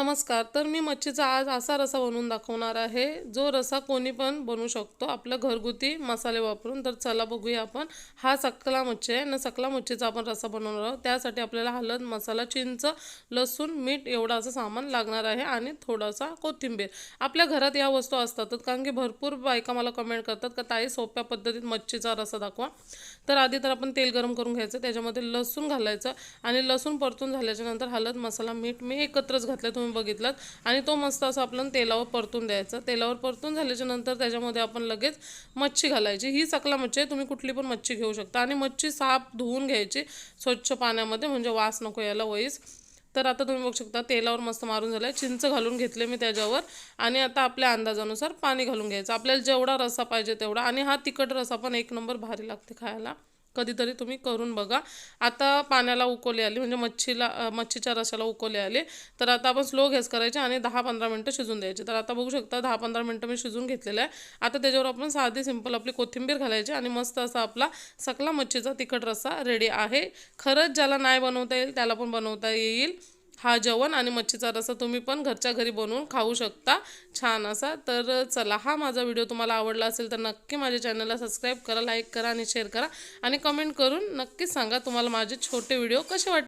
नमस्कार तर मी मच्छीचा आज असा रसा बनवून दाखवणार आहे जो रसा कोणी पण बनवू शकतो. आपलं घरगुती मसाले वापरून. तर चला बघूया आपण. हा सकला मच्छी आहे. ना सकला मच्छीचा आपण रसा बनवणार आहोत. त्यासाठी आपल्याला हलद मसाला चिंच लसूण मीठ एवढं असं सामान लागणार आहे आणि थोडासा कोथिंबीर. आपल्या घरात या वस्तू असतातच कारण की भरपूर बायका मला कमेंट करतात का ताई सोप्या पद्धतीत मच्छीचा रसा दाखवा. तर आधी तर आपण तेल गरम करून घ्यायचं. त्याच्यामध्ये लसूण घालायचं आणि लसूण परतून झाल्याच्यानंतर हलद मसाला मीठ मी एकत्रच घातलं तुम्ही बघितलं आणि तो मस्त असं आपण तेलावर परतून द्यायचा. तेलावर परतून झाल्याच्यानंतर त्याच्यामध्ये आपण लगेच मच्छी घालायची. ही सकला मच्छी आहे. तुम्ही कुठली पण मच्छी घेऊ शकता. आणि मच्छी साफ धुवून घ्यायची स्वच्छ पाण्यामध्ये म्हणजे वास नको यायला वईस तर आता तुम्ही बघू शकता तेलावर मस्त मारून झालं चिंच घालून घेतले मी त्याच्यावर. आणि आता आपल्या अंदाजानुसार पाणी घालून घ्यायचं. आपल्याला जेवढा रसा पाहिजे तेवढा. आणि हा तिखट रसा पण एक नंबर भारी लागते खायला. कधीतरी तुम्ही करून बघा. आता पाण्याला उकोले आली म्हणजे मच्छीला मच्छीच्या रशाला उकोले आले. तर आता आपण स्लो गॅस करायचे आणि दहा पंधरा मिनटं शिजून द्यायचे. तर आता बघू शकता दहा पंधरा मिनटं मी शिजून घेतलेलं आहे. आता त्याच्यावर आपण साधी सिंपल आपली कोथिंबीर घालायची आणि मस्त असा आपला सकला मच्छीचा तिखट रस्सा रेडी आहे. खरंच ज्याला नाही बनवता येईल त्याला पण बनवता येईल. हा जेवण आणि मच्छीचा रसा तुम्ही पण घरच्या घरी बनवून खाऊ शकता. छान असा. तर चला हा माझा व्हिडिओ तुम्हाला आवडला असेल तर नक्की माझ्या चॅनलला सबस्क्राईब करा लाईक करा आणि शेअर करा. आणि कमेंट करून नक्कीच सांगा तुम्हाला माझे छोटे व्हिडिओ कसे वाटते